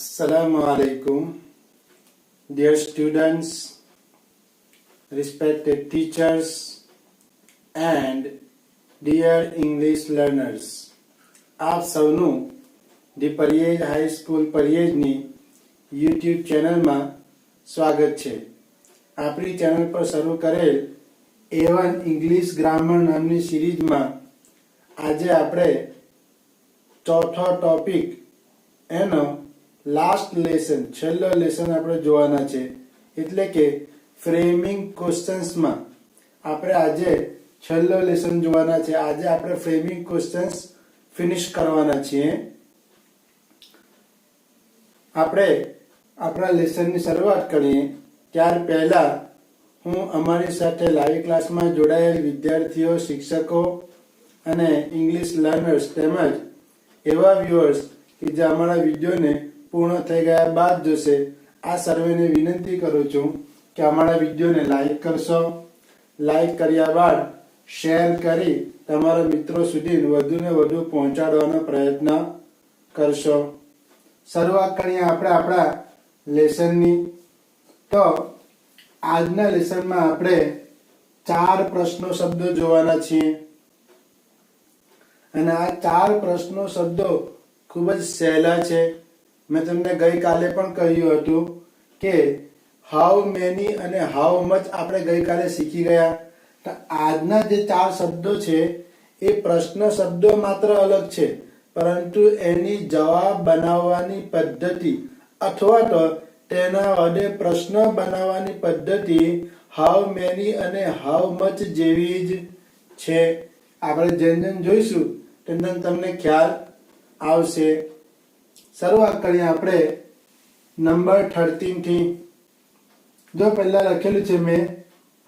Assalamu alaikum, dear students, respected teachers, and dear English learners. આપ સૌનું the Pariyej high school પરિયેજની યુટ્યુબ ચેનલમાં સ્વાગત છે આપણી ચેનલ પર શરૂ કરેલ એવન ઇંગ્લિશ ગ્રામર નામની સિરીઝમાં આજે આપણે ચોથો ટોપિક એનો લાસ્ટ લેસન છેલ્લો લેસન આપણે જોવાના છે. એટલે કે ફ્રેમિંગ ક્વેશ્ચન્સમાં આપણે આજે છેલ્લો લેસન જોવાના છે. આજે આપણે ફ્રેમિંગ ક્વેશ્ચન્સ ફિનિશ કરવાના છીએ. આપણે આપણા લેસનની શરૂઆત કરીએ. ત્યાર પહેલા હું અમારી સાથે લાઈવ ક્લાસમાં જોડાયેલ વિદ્યાર્થીઓ, શિક્ષકો અને ઇંગ્લિશ લર્નર્સ તેમજ એવા વ્યુઅર્સ કે જે અમારા વિડીયોને પૂર્ણ થઈ ગયા બાદ જોશે. આ સર્વેને વિનંતી કરું છું કે અમારા વિડીયોને લાઈક કરશો. લાઈક કર્યા બાદ શેર કરી તમારા મિત્રો સુધી વધુને વધુ પહોંચાડવાનો પ્રયત્ન કરશો. શરૂઆત કરીએ આપણે આપણા લેસનની. તો આજના લેસનમાં આપણે ચાર પ્રશ્નો શબ્દો જોવાના છીએ. અને આ ચાર પ્રશ્નો શબ્દો ખૂબ જ સહેલા છે. મેં તમને ગઈકાલે પણ કહ્યું હતું કે હાઉ મેની અને હાઉ મચ આપણે ગઈકાલે શીખી ગયા. તો આજના જે ચાર શબ્દો છે, એ પ્રશ્ન શબ્દો માત્ર અલગ છે, પરંતુ એની જવાબ બનાવવાની પદ્ધતિ અથવા તો તેના વડે પ્રશ્ન બનાવવાની પદ્ધતિ હાઉ મેની અને હાઉ મચ જેવી જ છે. આપણે જેમ જેમ જોઈશું, તેમ તેમ તમને ખ્યાલ આવશે. શરૂઆત કરીએ આપણે નંબર થર્ટીનથી જો પહેલાં લખેલું છે મેં,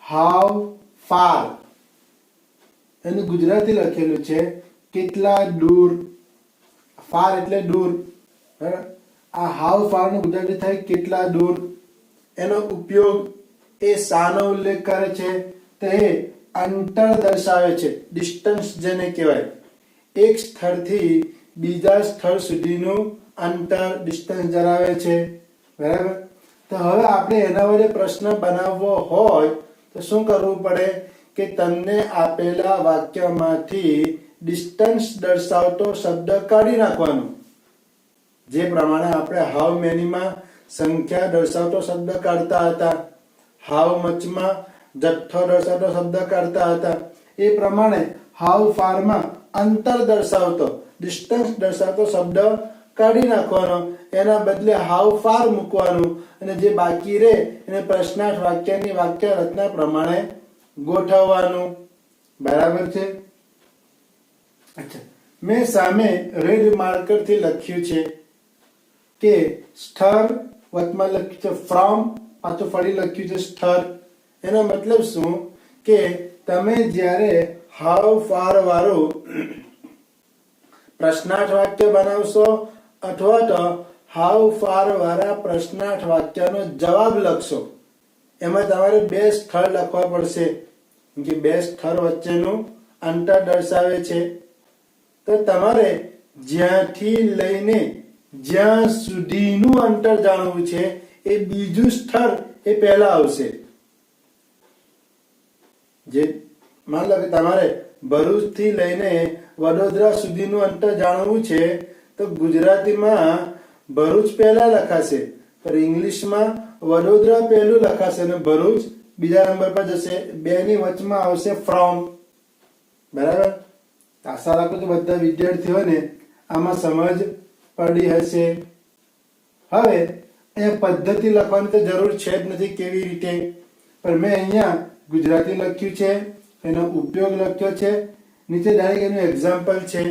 હાઉ ફાર. એનું ગુજરાતી લખેલું છે, કેટલા દૂર. ફાર એટલે દૂર. બરાબર? આ હાઉ ફારનું ગુજરાતી થાય, કેટલા દૂર. એનો ઉપયોગ એ શાનો ઉલ્લેખ કરે છે, તે અંતર દર્શાવે છે, ડિસ્ટન્સ જેને કહેવાય. એક સ્થળથી બીજા સ્થળ સુધીનું અંતર ડિસ્ટન્સ ધરાવે છે. બરાબર? તો હવે આપણે એના વડે પ્રશ્ન બનાવવો હોય તો શું કરવું પડે કે તમને આપેલા વાક્યમાંથી ડિસ્ટન્સ દર્શાવતો શબ્દ કાઢી નાખવાનો. જે પ્રમાણે આપણે હાઉ મેનીમાં સંખ્યા દર્શાવતો શબ્દ કાઢતા હતા. હાઉ મચમાં જથ્થો દર્શાવતો શબ્દ કાઢતા હતા. એ પ્રમાણે હાઉ ફારમાં અંતર દર્શાવતો ડિસ્ટન્સ દર્શાવતો શબ્દ કાઢી નાખવાનો, એના બદલે હાઉ ફાર મૂકવાનું અને જે બાકી રહે એને પ્રશ્નાર્થ વાક્યની વાક્ય રચના પ્રમાણે ગોઠવવાનું. બરાબર છે? અચ્છા. મેં સામે રેડ માર્કરથી લખ્યું છે કે સ્થળ વચમાં લખ્યું છે ફ્રોમ પાછું ફરી લખ્યું છે સ્થળ એનો મતલબ શું? કે તમે જ્યારે હાઉ ફાર વાળું પ્રશ્નાર્થ વાક્ય બનાવશો અથવા તો હાઉ ફાર વાળા પ્રશ્નાર્થ વાક્યનો જવાબ લખશો. એમાં તમારે બે સ્થળ લખવા પડશે. કે બે સ્થળ વચ્ચેનું અંતર દર્શાવે છે. તો તમારે જ્યાંથી લઈને જ્યાં સુધીનું અંતર જાણવું છે, એ બીજું સ્થળ એ પહેલા આવશે. જે માન લો કે તમારે ભરૂચથી લઈને વડોદરા સુધીનું અંતર જાણવું છે તો ગુજરાતીમાં ભરૂચ પહેલા લખાશે, પણ ઇંગ્લિશમાં વડોદરા પહેલું લખાશે અને ભરૂચ બીજા નંબર પર જશે. બે ની વચમાં આવશે ફ્રોમ બરાબર? આશા રાખું છું બધા વિદ્યાર્થીઓને આમાં સમજ પડી હશે. હવે અહીંયા પદ્ધતિ લખવાની તો જરૂર છે જ નથી કેવી રીતે. પણ મેં અહીંયા ગુજરાતી લખ્યું છે, એનો ઉપયોગ લખ્યો છે. નીચે ડાયરેક્ટ એનું એક્ઝામ્પલ છે.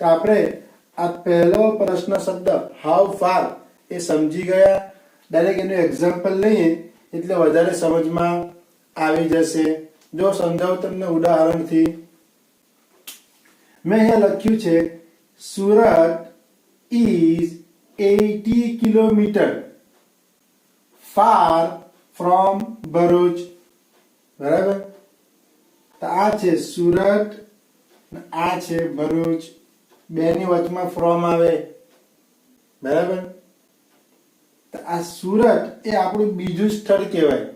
તો આપણે આ પહેલો પ્રશ્ન શબ્દ હાઉ ફાર એ સમજી ગયા. ડાયરેક્ટ એનું એક્ઝામ્પલ લઈએ એટલે વધારે સમજમાં આવી જશે. જો સમજાવું તમને ઉદાહરણથી. મેં અહીંયા લખ્યું છે Surat is eighty kilometre far from Bharuch બરાબર? તો આ છે સુરત આ છે ભરૂચ બેની વચમાં ફ્રોમ આવે. બરાબર? આ સુરત એ આપણું બીજું સ્થળ કહેવાય.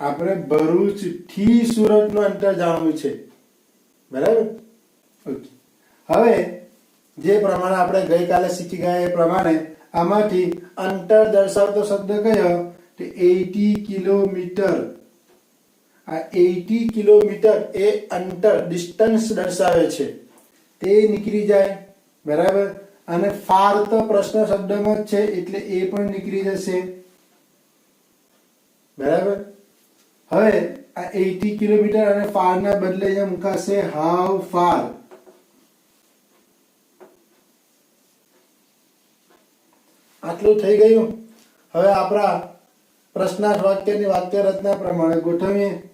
આપણે ભરૂચથી સુરતનું અંતર જાણવું છે. બરાબર? ઓકે. હવે જે પ્રમાણે આપણે ગઈકાલે શીખી ગયા એ પ્રમાણે આમાંથી અંતર દર્શાવતો શબ્દ કયો? તો એટી કિલોમીટર. આ 80 કિલોમીટર એ અંતર ડિસ્ટન્સ દર્શાવે છે. તે નીકળી જાય, બરાબર? અને ફાર તો પ્રશ્ન શબ્દમાં જ છે, એટલે એ પણ નીકળી જશે. બરાબર? હવે આ એટી કિલોમીટર અને ફારના બદલે મુકાશે હાઉ ફાર. આટલું થઈ ગયું. હવે આપણા પ્રશ્નાર્થ વાક્યની વાક્ય રચના પ્રમાણે ગોઠવીએ.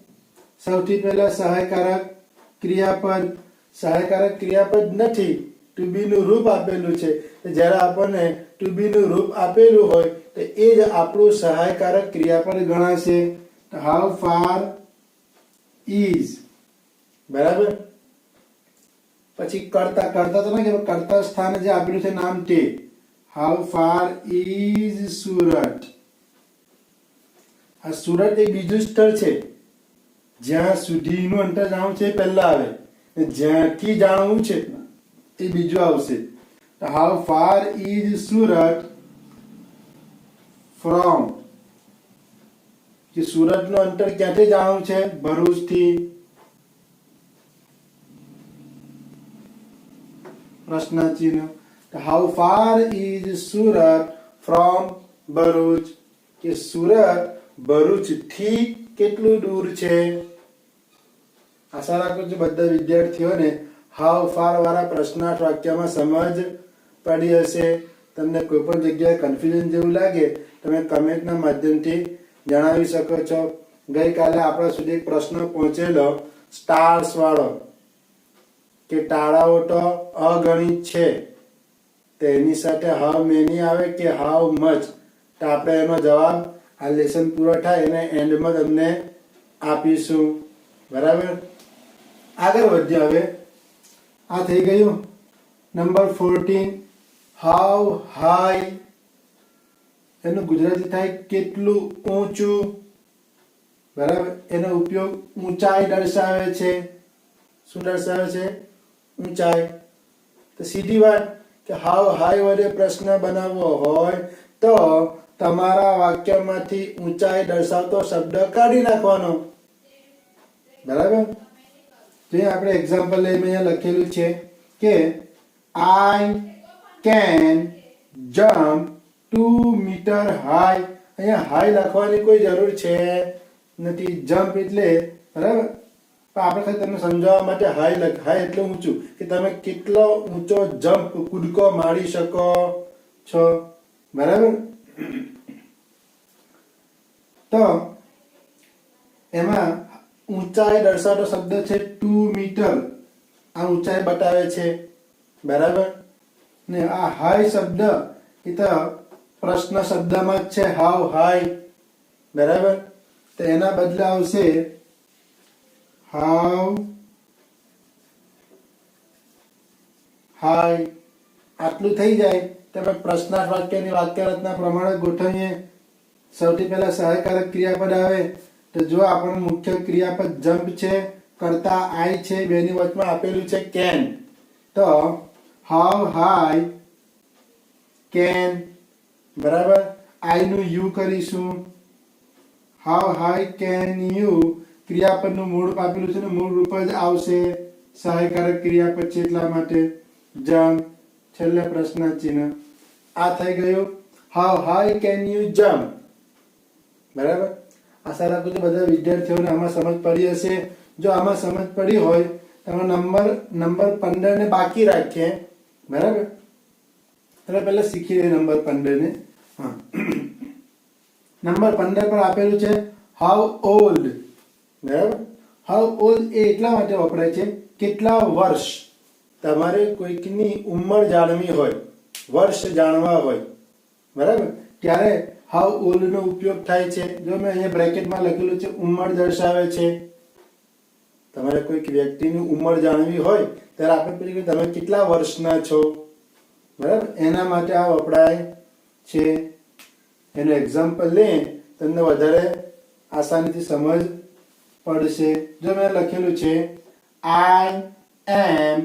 સૌથી પહેલા સહાયકારક ક્રિયાપદ સહાયકારક ક્રિયાપદ નથી. ટુ બી રૂપ આપેલું છે. જ્યારે આપણને ટુ બી રૂપ આપેલું હોય, તો એ જ આપણું સહાયકારક ક્રિયાપદ ગણાશે. હાઉ ફાર ઇઝ બરાબર? પછી કરતા કરતા તો નહીં કરતા સ્થાને જે આપેલું છે નામ તે. How far is Surat? આ સુરત એ બીજું સ્થળ છે. જ્યાં સુધીનું અંતર જાણવું છે પહેલા આવે. જ્યાંથી જાણવું છે એ બીજું આવશે. How far is Surat from કે સુરતનું અંતર ક્યાંથી જાણવું છે? ભરૂચથી. પ્રશ્ન ચિહ્ન how far is Surat from Bharuch? કે સુરત ભરૂચથી કેટલું દૂર છે? આશા રાખું છું બધા વિદ્યાર્થીઓને હાવ ફાર વાળા પ્રશ્નાર્થ વાક્યમાં સમજ પડી હશે. તમને કોઈ પણ જગ્યાએ કન્ફ્યુઝન જેવું લાગે, તમે કમેન્ટના માધ્યમથી જણાવી શકો છો. ગઈકાલે આપણા સુધી પ્રશ્ન પહોંચેલો સ્ટાર્સ વાળો, કે ટાળાઓ તો અગણિત છે. તેની સાથે હાવ મેની આવે કે હાવ મચ તો આપણે એનો જવાબ, આ લેસન પૂરો થાય એને એન્ડમાં તમને આપીશું. બરાબર? આગળ વધીએ હવે. આ થઈ ગયું. નંબર ફોર્ટીન હાઉ હાઈ એનું ગુજરાતી થાય કેટલું ઊંચું? બરાબર. એનો ઉપયોગ ઊંચાઈ દર્શાવે છે. શું દર્શાવે છે? ઊંચાઈ. તો સીધી વાત કે હાઉ હાઈ વડે પ્રશ્ન બનાવવો હોય તો તમારા વાક્યમાંથી ઊંચાઈ દર્શાવતો શબ્દ કાઢી નાખવાનો. બરાબર? તો આપણે એક્ઝામ્પલ લઈને અહીંયા લખેલું છે કે I can jump two metre high અહીંયા હાઈ લખવાની કોઈ જરૂર છે નથી. જમ્પ એટલે બરાબર? આપણે તમને સમજાવવા માટે હાઈ લખ. હાઈ એટલે ઊંચું. કે તમે કેટલો ઊંચો જમ્પ કૂદકો મારી શકો છો? બરાબર? તો એમાં ઊંચાઈ દર્શાવતો શબ્દ છે ટુ મીટર આ ઊંચાઈ બતાવે છે. બરાબર? ને આ હાઈ શબ્દ એ તો પ્રશ્ન શબ્દમાં જ છે. હાઉ હાઈ બરાબર? તો એના બદલે આવશે હાઉ હાઈ આટલું થઈ જાય. તમે પ્રશ્નાર્થ વાક્યની વાક્ય રચના પ્રમાણે ગોઠવીએ. સૌથી પહેલા સહાયકારક ક્રિયાપદ આવે. તો જો આપણું મુખ્ય ક્રિયાપદ જમ્પ છે. કરતા આઈ છે, બેની વચમાં આપેલું છે કેન. તો, હાવ હાઈ કેન. બરાબર? આઈ નું યુ કરીશું. How high can you. ક્રિયાપદનું મૂળ આપેલું છે ને, મૂળ રૂપ જ આવશે. સહાયકારક ક્રિયાપદ છે એટલા માટે. જમ્પ છેલ્લે પ્રશ્ન ચિહ્ન. આ થઈ ગયું. How high can you jump બરાબર? આશા રાખું છું બધા વિદ્યાર્થીઓને આમાં સમજ પડી હશે. જો આમાં સમજ પડી હોય તો નંબર નંબર પંદર ને બાકી રાખીએ. બરાબર? એટલે પહેલાં શીખી લઈએ નંબર પંદર ને હા. નંબર પંદર પર આપેલું છે હાઉ ઓલ્ડ બરાબર? હાઉ ઓલ્ડ એ એટલા માટે વપરાય છે, કેટલા વર્ષ? તમારે કોઈકની ઉંમર જાણવી હોય, વર્ષ જાણવા હોય. બરાબર? ત્યારે હાઉ ઓલ્ડ નો ઉપયોગ થાય છે. જો મેં અહીંયા બ્રેકેટમાં લખેલું છે, ઉંમર દર્શાવે છે. તમારે કોઈક વ્યક્તિની ઉંમર જાણવી હોય, ત્યારે આપણે કે તમે કેટલા વર્ષના છો? બરાબર? એના માટે આ વપરાય છે. એનું એક્ઝામ્પલ લે તમને વધારે આસાનીથી સમજ પડશે. જો મેં લખેલું છે I am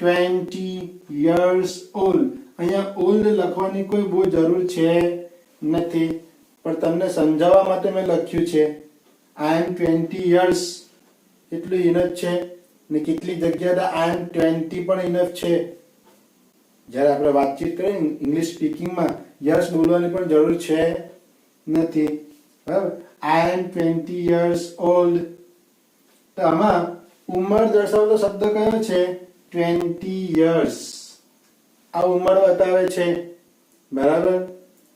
twenty years old અહીંયા ઓલ્ડ લખવાની કોઈ બહુ જરૂર છે નથી. પણ તમને સમજાવવા માટે મેં લખ્યું છે આઈ એમ ટ્વેન્ટી યર્સ એટલું ઇનફ છે ને કેટલી જગ્યા આઈ એમ ટ્વેન્ટી પણ ઇનફ છે. જ્યારે આપણે વાતચીત કરીએ ઇંગ્લિશ સ્પીકિંગમાં યર્સ બોલવાની પણ જરૂર છે નથી. બરાબર? I am twenty years old તો આમાં ઉંમર દર્શાવતો શબ્દ કયો છે? ટ્વેન્ટી યર્સ આ ઉંમર બતાવે છે. બરાબર?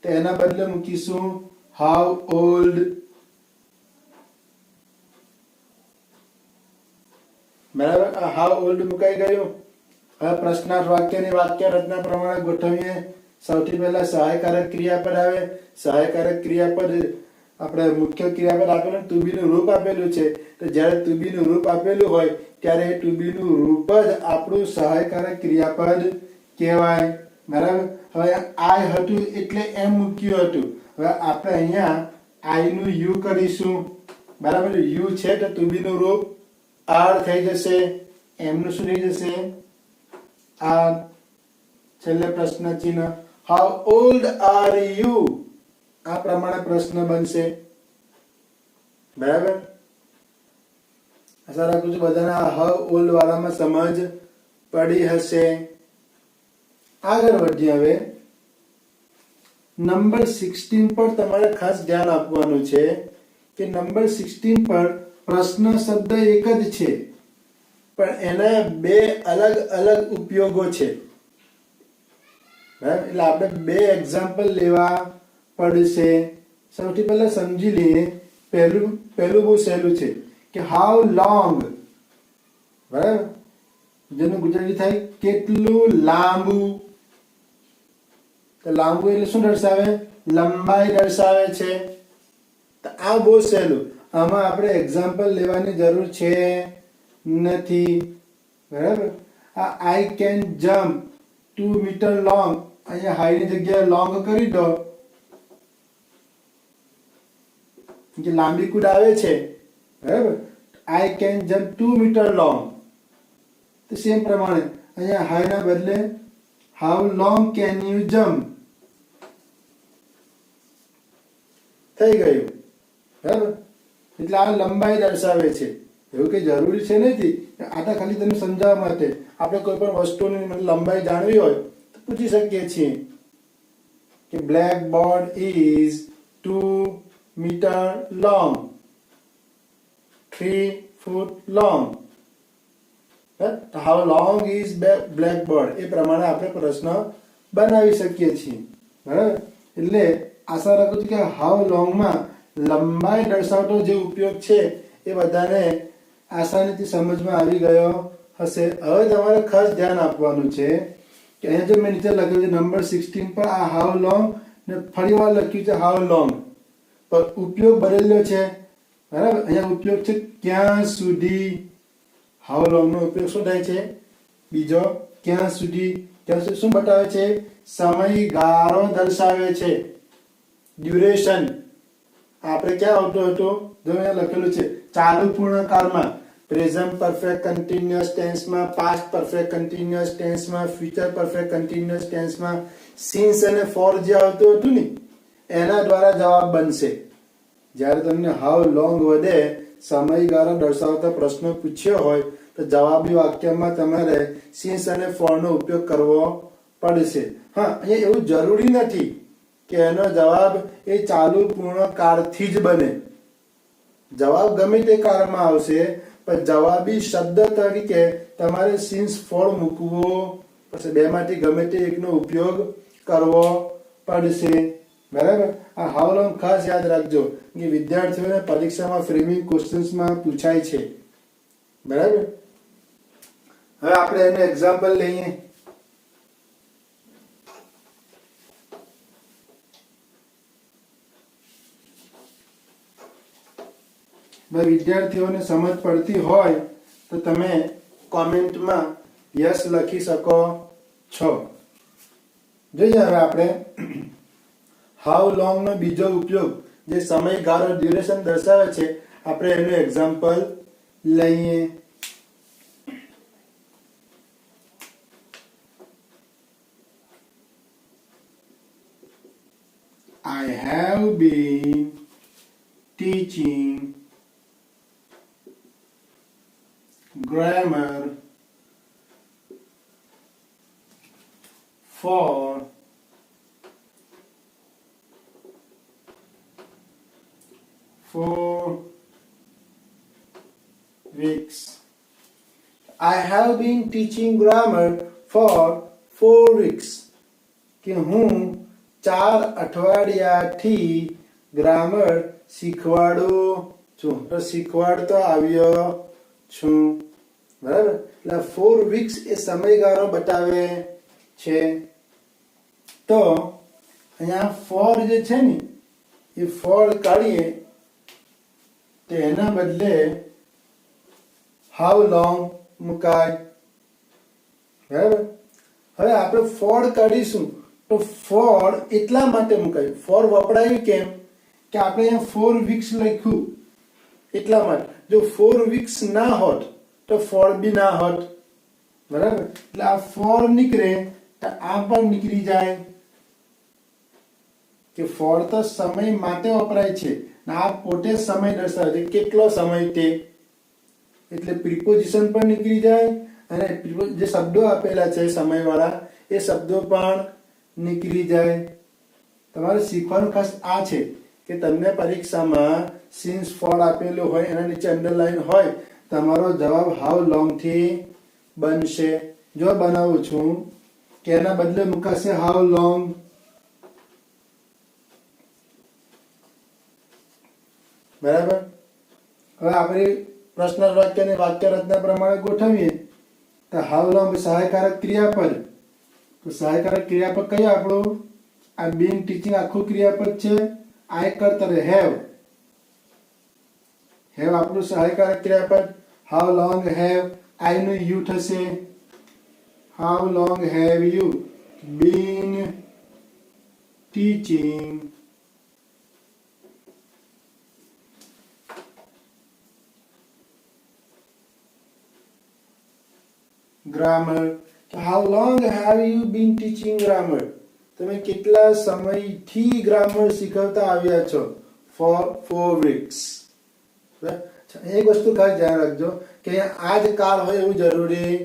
તો એના બદલે મૂકીશું હાઉ ઓલ્ડ બરાબર? આ ઓલ્ડ મુકાઈ ગયું. હવે પ્રશ્નાર્થ વાક્યની વાક્ય રચના પ્રમાણે ગોઠવીએ. સૌથી પહેલા સહાયકારક ક્રિયાપદ આવે. સહાયકારક ક્રિયાપદ આપણે મુખ્ય ક્રિયાપદ આપેલું તુબીનું રૂપ આપેલું છે. તો જ્યારે તુબીનું રૂપ આપેલું હોય, ત્યારે એ તુબીનું રૂપ જ આપણું સહાયકારક ક્રિયાપદ કહેવાય. બરાબર? હવે આય હતું એટલે એમ મૂક્યું હતું. હવે આપણે અહીંયા આયનું યુ કરીશું. બરાબર? યુ છે તો તુબીનું રૂપ. આર થઈ જશે એમનું શું થઈ જશે? આર, છેલ્લે પ્રશ્ન ચિહ્ન. હાઉ ઓલ્ડ આર યુ આ પ્રમાણે પ્રશ્ન બનશે. બરાબર? આશા રાખું છું બધાને હાઉ ઓલ્ડ વાળામાં સમજ પડી હશે. આગળ વધીએ હવે. નંબર સિક્સટીન પર તમારે ખાસ ધ્યાન આપવાનું છે કે નંબર સિક્સટીન પર પ્રશ્ન શબ્દ એક જ છે, પણ એના બે અલગ અલગ ઉપયોગો છે. બરાબર? એટલે આપણે બે એક્ઝામ્પલ લેવા પડશે. સૌથી પહેલા સમજી લઈએ. પહેલું પહેલું બહુ સહેલું છે કે હાઉ લોંગ બરાબર? જેનું ગુજરાતી થાય કેટલું લાંબુ? તો લાંબુ એટલે શું દર્શાવે? લંબાઈ દર્શાવે છે. તો આ બહુ સહેલું. આમાં આપણે એક્ઝામ્પલ લેવાની જરૂર છે નથી. બરાબર? આ I can jump two metre long અહીંયા હાઈની જગ્યાએ લોંગ કરી દો. જે લાંબી કૂદ આવે છે. બરાબર? I can jump two metre long તો સેમ પ્રમાણે અહીંયા હાઈના બદલે how long can you jump થઈ ગયું. બરાબર? એટલે આ લંબાઈ દર્શાવે છે. એવું કંઈ જરૂરી છે નથી આ ખાલી તમને સમજાવવા માટે. આપણે કોઈ પણ વસ્તુની લંબાઈ જાણવી હોય, તો પૂછી શકીએ છીએ કે blackboard is two metre long three foot long how long is blackboard એ પ્રમાણે આપણે પ્રશ્ન બનાવી શકીએ છીએ. બરાબર? એટલે આશા રાખું છું કે હાઉ લોંગમાં લંબાઈ દર્શાવતો જે ઉપયોગ છે એ બધાને આસાનીથી સમજમાં આવી ગયો હશે. હવે તમારે ખાસ ધ્યાન આપવાનું છે કે અહીંયા જો મેં નીચે લખ્યું છે નંબર સિક્સટીન પર આ હાઉ લોંગ ને ફરી વાર લખ્યું છે હાઉ લોંગ પર ઉપયોગ બદલ્યો છે. બરાબર? અહીંયા ઉપયોગ છે ક્યાં સુધી? હાઉ લોંગનો ઉપયોગ શું થાય છે? બીજો, ક્યાં સુધી? ક્યાં સુધી શું બતાવે છે? સમયગાળો દર્શાવે છે. ડ્યુરેશન આપણે ક્યાં આવતો હતો? જો અહીંયા લખેલું છે, ચાલુ પૂર્ણકાળમાં પ્રેઝન્ટ પરફેક્ટ કન્ટિન્યુઅસ ટેન્સમાં પાસ્ટ પરફેક્ટ કન્ટિન્યુઅસ ટેન્સમાં ફ્યુચર પરફેક્ટ કન્ટિન્યુઅસ ટેન્સમાં સિન્સ અને ફોર જે આવતું હતું ને, એના દ્વારા જવાબ બનશે. જ્યારે તમને હાઉ લોંગ વધે, સમયગાળો દર્શાવતા પ્રશ્ન પૂછ્યો હોય, તો જવાબી વાક્યમાં તમારે સિન્સ અને ફોરનો ઉપયોગ કરવો પડશે. હા, અહીંયા એવું જરૂરી નથી. કે એનો જવાબ એ ચાલુ પૂર્ણ કાળથી જ બને. જવાબ ગમે તે કાળમાં આવશે, પણ જવાબી શબ્દ તરીકે તમારે સિન્સ ફોર મૂકવો પછી બેમાંથી ગમે તે એકનો ઉપયોગ કરવો પડશે. બરાબર? આ હાઉ ખાસ યાદ રાખજો કે વિદ્યાર્થીઓને પરીક્ષામાં ફ્રેમિંગ ક્વેશ્ચન્સમાં પૂછાય છે. બરાબર? હવે આપણે એનું એક્ઝામ્પલ લઈએ. વિદ્યાર્થીઓને સમજ પડતી હોય તો તમે કોમેન્ટમાં યસ લખી શકો છો. જોઈએ હવે આપણે હાઉ લોંગ નો બીજો ઉપયોગ જે સમયગાળો ડ્યુરેશન દર્શાવે છે, આપણે એનું એક્ઝામ્પલ લઈએ. I have been teaching grammar for four weeks. I have been teaching grammar for four weeks. કે હું ચાર અઠવાડિયાથી ગ્રામર શીખવાડું છું તો શીખવાડતો આવ્યો છું. બરાબર? એટલે ફોર વીક્સ એ સમયગાળો બતાવે છે. તો અહીંયા ફોર જે છે ને, એ ફોર કાઢીએ, તો એના બદલે હાઉ લોંગ મુકાય? બરાબર? હવે આપણે ફોર કાઢીશું. તો ફોર એટલા માટે મુકાય. ફોર વપરાયું કેમ? કે આપણે અહીંયા ફોર વીક્સ લખ્યું. એટલા માટે. જો ફોર વીક્સ ના હોત, તો ફોર બી ના હોત. બરાબર? એટલે આ ફોર નીકળે, તો આ પણ નીકળી જાય. કે ફોર તો સમય માટે વપરાય છે આ પોતે સમય દર્શાવે છે. કેટલો સમય તે? એટલે પ્રિપોઝિશન પણ નીકળી જાય, અને જે શબ્દો આપેલા છે સમયવાળા, એ શબ્દો પણ નીકળી જાય. તમારે શીખવાનું ખાસ આ છે. કે તમને પરીક્ષામાં સિન્સ ફોર આપેલું હોય, એના નીચે અંડરલાઈન હોય, તમારો જવાબ હાઉ લોંગથી બનશે. જો બનાવું છું, કે એના બદલે મુકાશે હાઉ લોંગ બરાબર? હવે આપણે પ્રશ્ન વાક્યને વાક્ય રચના પ્રમાણે ગોઠવીએ. તો હાઉ લોંગ સહાયકારક ક્રિયાપદ? તો સહાયકારક ક્રિયાપદ કયું આપણું? આ બિન ટીચિંગ આખું ક્રિયાપદ છે? આ એક કરતર હેવ હેવ આપણું સહાયકારક ક્રિયાપદ હાઉ લોંગ હેવ આઈ નું યુ થશે? How long have you been teaching grammar. How long have you been teaching grammar? તમે કેટલા સમયથી ગ્રામર શીખવતા આવ્યા છો? ફોર ફોર વીક્સ એક વસ્તુ ખાસ ધ્યાન રાખજો કે આ જ કાળ હોય એવું જરૂરી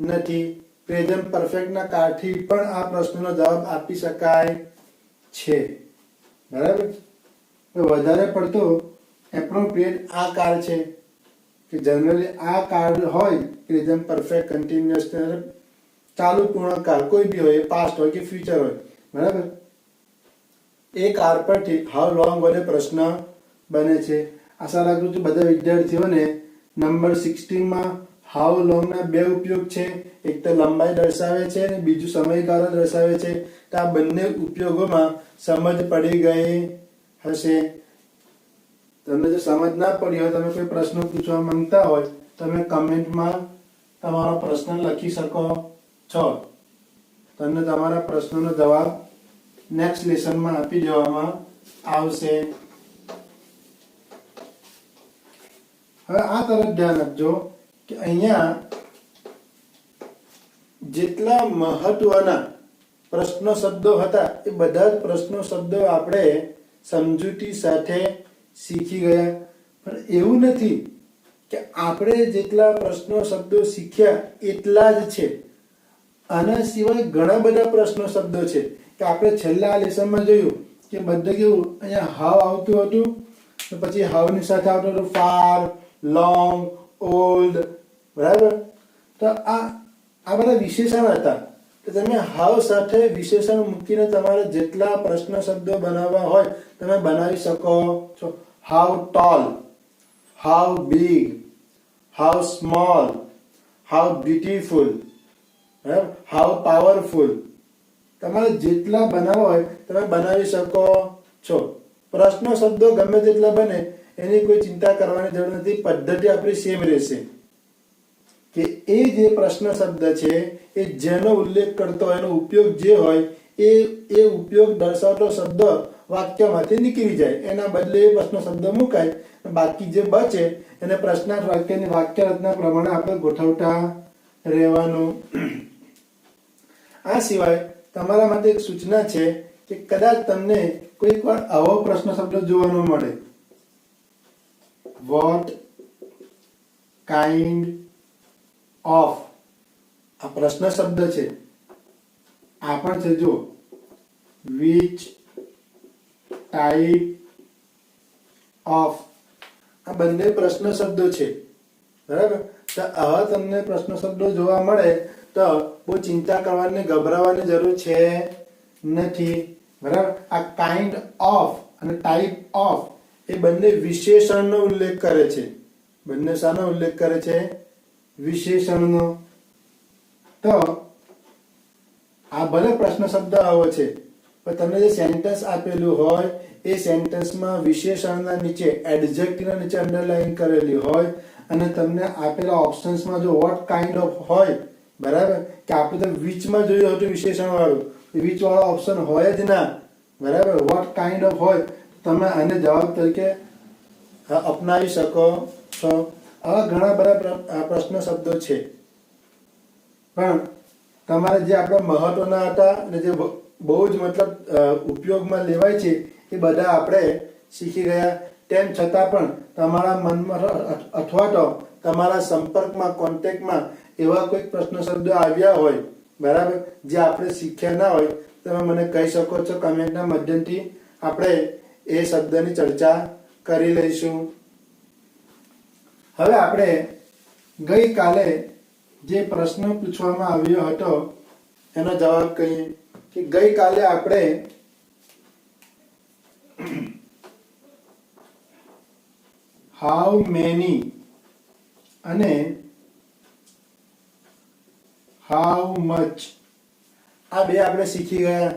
નથી. પ્રેઝન્ટ પરફેક્ટના કાળથી પણ આ પ્રશ્નનો જવાબ આપી શકાય છે. બરાબર? વધારે પડતો એપ્રોપ્રિએટ આ કાળ છે કે જનરલી આ કાળ હોય પ્રેઝન્ટ પરફેક્ટ કન્ટિન્યુઅસ ચાલુ પૂર્ણ કાળ, કોઈ બી હોય પાસ્ટ હોય કે ફ્યુચર હોય બરાબર? એ કાળ પરથી હાઉ લોંગ વડે પ્રશ્ન બને છે. આશા રાખું છું બધા વિદ્યાર્થીઓને નંબર સિક્સટીનમાં હાઉ લોંગના બે ઉપયોગ છે. એક તો લંબાઈ દર્શાવે છે અને બીજું સમયગાળો દર્શાવે છે. તો આ બંને ઉપયોગોમાં સમજ પડી ગઈ હશે. તમને જો સમજ ના પડી હોય, તમે કોઈ પ્રશ્ન પૂછવા માંગતા હોય, તમે કમેન્ટમાં તમારો પ્રશ્ન લખી શકો છો. તમને તમારા પ્રશ્નોનો જવાબ નેક્સ્ટ લેસનમાં આપી દેવામાં આવશે. હવે આ તરફ ધ્યાન આપજો કે અહીંયા જેટલા મહત્વના પ્રશ્નો શબ્દો હતા એ બધા જ પ્રશ્નો શબ્દો આપણે સમજૂતી સાથે શીખી ગયા. પણ એવું નથી કે આપણે જેટલા પ્રશ્નો શબ્દો શીખ્યા એટલા જ છે. આના સિવાય ઘણા બધા પ્રશ્નો શબ્દો છે કે આપણે છેલ્લા લેસનમાં જોયું કે બધે કેવું અહીંયા હાવ આવતું હતું, તો પછી હાવની સાથે આવતું હતું ફાર, લોંગ, ઓલ્ડ, બરાબર? તો આ આ બધા વિશેષણ હતા. તો તમે હાવ સાથે વિશેષણ મૂકીને તમારે જેટલા પ્રશ્ન શબ્દો બનાવવા હોય, તમે બનાવી શકો છો. How tall, how big, how small, how beautiful how powerful તમારે જેટલા બનાવવા હોય, તમે બનાવી શકો છો. પ્રશ્નો, શબ્દો ગમે તેટલા બને, એની કોઈ ચિંતા કરવાની જરૂર નથી. પદ્ધતિ આપણી સેમ રહેશે. કે એ જે પ્રશ્ન, શબ્દ છે, એ જેનો ઉલ્લેખ કરતો હોય, એનો ઉપયોગ જે હોય, એ એ ઉપયોગ દર્શાવતો શબ્દ વાક્યમાંથી નીકળી જાય. એના બદલે એ પ્રશ્ન, શબ્દ મુકાય. બાકી જે બચે, એને પ્રશ્નાર્થ વાક્યની વાક્ય રચના પ્રમાણે આપણે ગોઠવતા રહેવાનું. આ સિવાય તમારા માટે એક સૂચના છે કે કદાચ તમને કોઈક વાર આવો પ્રશ્ન શબ્દ જોવાનો મળે. વોટ કાઇન્ડ ઓફ આ પ્રશ્ન શબ્દ છે. આ પણ છે જો. વિચ ટાઈપ ઓફ આ બંને પ્રશ્ન શબ્દો છે. બરાબર? તો આવા તમને પ્રશ્ન શબ્દો જોવા મળે તો બહુ ચિંતા કરવાની ગભરાવાની જરૂર છે નથી. બરાબર? આ કાઇન્ડ ઓફ અને ટાઈપ ઓફ એ બંને વિશેષણનો ઉલ્લેખ કરે છે. બંને શાનો ઉલ્લેખ કરે છે? વિશેષણનો. તો આ ભલે પ્રશ્ન શબ્દ આવો છે, પણ તમને જે સેન્ટેન્સ આપેલું હોય, એ સેન્ટેન્સમાં વિશેષણના નીચે એડજેક્ટિવના નીચે અંડરલાઈન કરેલી હોય, અને તમને આપેલા ઓપ્શન્સમાં જો વોટ કાઇન્ડ ઓફ હોય બરાબર? કે આપણે તો વીચમાં જોયું હતું વિશેષણ વાળું વીચ વાળો ઓપ્શન હોય જ ના. બરાબર? વોટ કાઇન્ડ ઓફ હોય? તમે આને જવાબ તરીકે અપનાવી શકો છો. આવા ઘણા બધા પ્રશ્ન શબ્દો છે. પણ તમારે જે આપણા મહત્વના હતા અને જે બહુ જ મતલબ ઉપયોગમાં લેવાય છે, એ બધા આપણે શીખી ગયા. તેમ છતાં પણ તમારા મનમાં અથવા તો તમારા સંપર્કમાં, કોન્ટેક્ટમાં એવા કોઈક પ્રશ્ન શબ્દો આવ્યા હોય, બરાબર, જે આપણે શીખ્યા ના હોય, તમે મને કહી શકો છો કમેન્ટના માધ્યમથી આપણે એ શબ્દની ચર્ચા કરી લઈશું. હવે આપણે ગઈકાલે જે પ્રશ્ન પૂછવામાં આવ્યો હતો, એનો જવાબ કહીએ કે ગઈકાલે આપણે હાઉ મેની? અને હાઉ મચ? આ બે આપણે શીખી ગયા.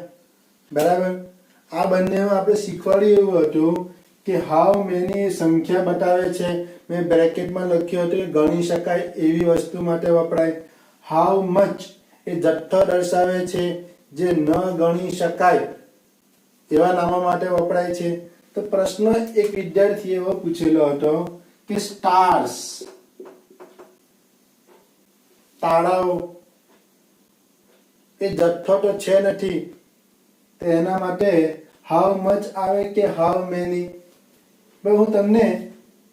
બરાબર? આ બંનેમાં આપણે શીખવાડ્યું એવું હતું કે હાઉ મેની સંખ્યા બતાવે છે. મેં બ્રેકેટમાં લખ્યું હતું કે ગણી શકાય એવી વસ્તુ માટે વપરાય. હાઉ મચ એ જથ્થો દર્શાવે છે જે ન ગણી શકાય. એવા નામો માટે વપરાય છે. તો પ્રશ્ન એક વિદ્યાર્થી એવો પૂછેલો હતો કે સ્ટાર્સ તાળાઓ એ જથ્થો તો છે નથી, તો એના માટે હાઉ મચ આવે કે હાઉ મેની હું તમને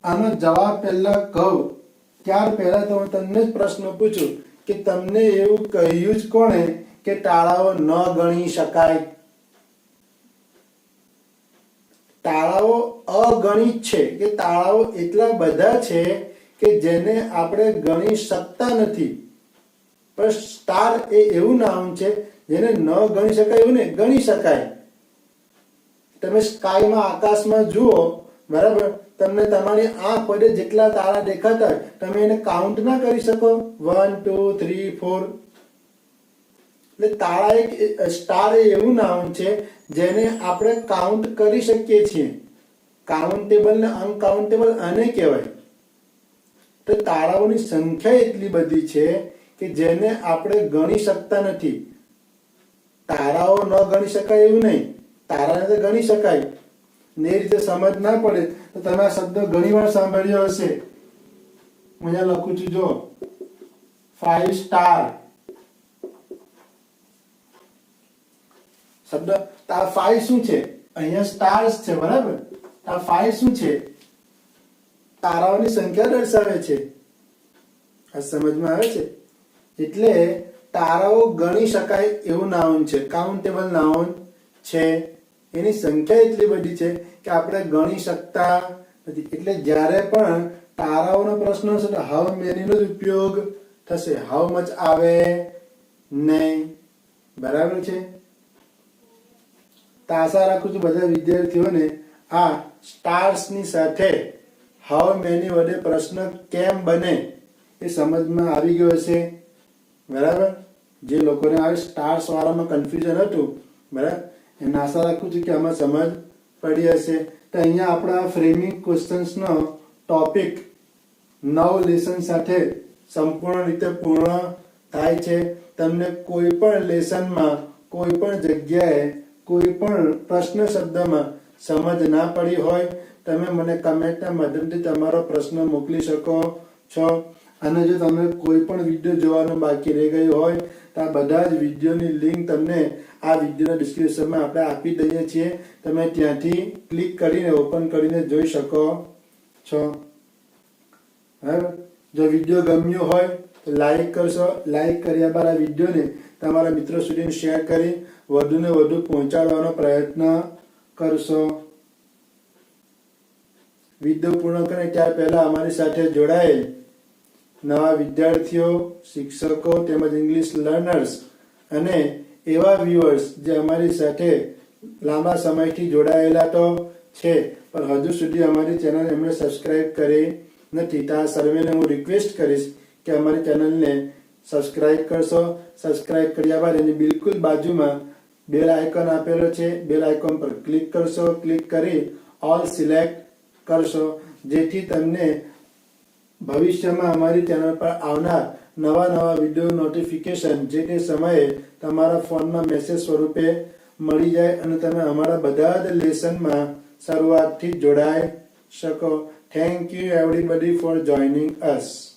આનો જવાબ પહેલા કહું. ત્યાર પહેલા તો હું તમને જ પ્રશ્ન પૂછું કે તમને એવું કહ્યું જ કોણે કે તાળાઓ ન ગણી શકાય? તાળાઓ અગણિત છે, કે તાળાઓ એટલા બધા છે કે જેને આપણે ગણી શકતા નથી. પણ સ્ટાર એ એવું નામ છે, જેને ન ગણી શકાય એવું ને ગણી શકાય. તમે સ્કાયમાં, આકાશમાં જુઓ, બરાબર? તમને તમારી આંખ વડે જેટલા તારા દેખાતા હોય, તમે એને કાઉન્ટ ના કરી શકો. વન ટુ થ્રી ફોર એટલે તારા એક સ્ટાર એ એવું નામ છે જેને આપણે કાઉન્ટ કરી શકીએ છીએ. કાઉન્ટેબલ ને અનકાઉન્ટેબલ આને કહેવાય. તો તારાઓની સંખ્યા એટલી બધી છે કે જેને આપણે ગણી શકતા નથી. તારાઓ ન ગણી શકાય એવું નહીં. તારાને તો ગણી શકાય. ને એ રીતે સમજ ના પડે તો તમે આ શબ્દ ઘણી વાર સાંભળ્યો હશે. હું અહીંયા લખું છું, જો. ફાઈવ સ્ટાર શબ્દ. તાર ફાઈ શું છે? અહીંયા સ્ટાર્સ છે, બરાબર? તાર ફાઈ શું છે? તારાઓની સંખ્યા દર્શાવે છે. આ સમજમાં આવે છે? એટલે તારાઓ ગણી શકાય એવું નાઉન છે. કાઉન્ટેબલ નાઉન છે. એની સંખ્યા એટલી બધી છે કે આપણે ગણી શકતા નથી. એટલે જ્યારે પણ તારાઓનો પ્રશ્ન હશે તો હાઉ મેનીનો જ ઉપયોગ થશે. હાઉ મચ આવે? નહીં. બરાબર છે? તો આશા રાખું છું બધા વિદ્યાર્થીઓને, આ સ્ટાર્સની સાથે હાઉ મેની વડે પ્રશ્ન કેમ બને એ સમજમાં આવી ગયો હશે. બરાબર? જે લોકોને આ સ્ટાર્સ વાળામાં કન્ફ્યુઝન હતું, બરાબર? એને આશા રાખું છું કે આમાં સમજ પડી હશે. તો અહીંયા આપણા ફ્રેમિંગ ક્વેશ્ચન્સનો ટોપિક નવ લેસન સાથે સંપૂર્ણ રીતે પૂર્ણ થાય છે. તમને કોઈ પણ લેસનમાં કોઈ પણ જગ્યાએ કોઈ પણ પ્રશ્ન શબ્દમાં સમજ ના પડી હોય, તમે મને કમેન્ટના માધ્યમથી તમારો પ્રશ્ન મોકલી શકો છો. અને જો તમને કોઈ પણ વીડિયો જોવાનું બાકી રહી ગયું હોય, તો આ બધા જ વિડીયોની લિંક તમને આ વિડીયોના ડિસ્ક્રિપ્શનમાં આપણે આપી દઈએ છીએ. તમે ત્યાંથી ક્લિક કરીને ઓપન કરીને જોઈ શકો છો. બરાબર જો વીડિયો ગમ્યો હોય, તો લાઈક કરશો. લાઈક કર્યા બાદ આ વિડીયોને તમારા મિત્રો સુધી શેર કરી વધુને વધુ પહોંચાડવાનો પ્રયત્ન કરશો. વીડિયો પૂર્ણ કરે ત્યાર પહેલા અમારી સાથે જોડાયેલ નવા વિદ્યાર્થીઓ, શિક્ષકો તેમજ ઇંગ્લિશ લર્નર્સ અને એવા વ્યુઅર્સ જે અમારી સાથે લાંબા સમયથી જોડાયેલા તો છે, પણ હજુ સુધી અમારી ચેનલ એમણે સબસ્ક્રાઈબ કરી નથી. તો આ સર્વેને હું રિક્વેસ્ટ કરીશ કે અમારી ચેનલને સબસ્ક્રાઇબ કરશો. સબસ્ક્રાઇબ કર્યા બાદ એની બિલકુલ બાજુમાં બેલ આઇકોન આપેલો છે. બેલ આઇકોન પર ક્લિક કરશો. ક્લિક કરી ઓલ સિલેક્ટ કરશો. જેથી તમને ભવિષ્યમાં અમારી ચેનલ પર આવનાર નવા નવા વીડિયો નોટિફિકેશન જે તે સમયે તમારા ફોનમાં મેસેજ સ્વરૂપે મળી જાય અને તમે અમારા બધા જ લેસનમાં શરૂઆતથી જોડાઈ શકો. Thank you everybody for joining us